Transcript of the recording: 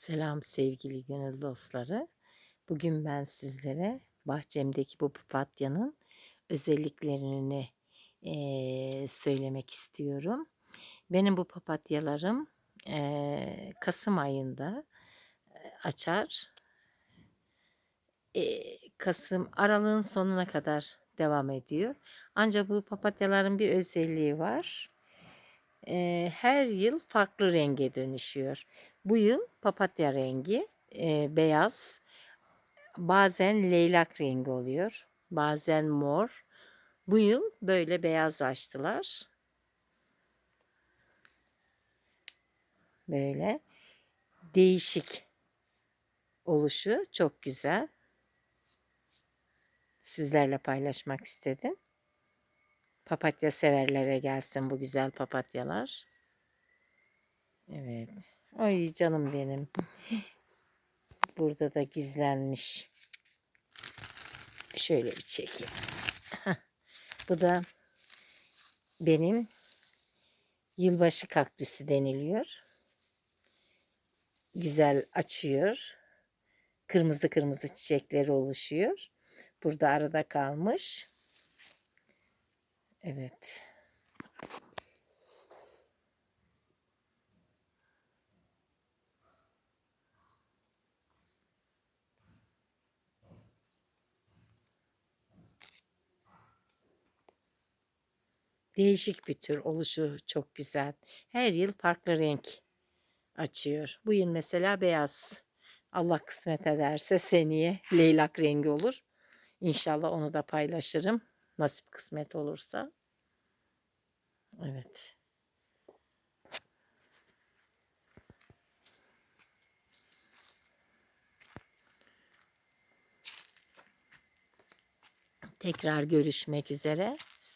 Selam sevgili gönül dostları. Bugün ben sizlere bahçemdeki bu papatyanın özelliklerini eee, söylemek istiyorum. Benim bu papatyalarım eee, Kasım ayında açar. Eee, Kasım aralığın sonuna kadar devam ediyor. Ancak bu papatyaların bir özelliği var. Eee, her yıl farklı renge dönüşüyor. Bu yıl papatya rengi, eee, beyaz, bazen leylak rengi oluyor, bazen mor. Bu yıl böyle beyaz açtılar. Böyle değişik oluşu çok güzel. Sizlerle paylaşmak istedim. Papatya severlere gelsin bu güzel papatyalar. Evet. Ay canım benim. Burada da gizlenmiş. Şöyle bir çekeyim. Bu da benim yılbaşı kaktüsü deniliyor. Güzel açıyor. Kırmızı kırmızı çiçekleri oluşuyor. Burada arada kalmış. Evet. Değişik bir tür oluşu çok güzel. Her yıl farklı renk açıyor. Bu yıl mesela beyaz. Allah kısmet ederse seneye leylak rengi olur. İnşallah onu da paylaşırım. Nasip kısmet olursa. Evet. Tekrar görüşmek üzere.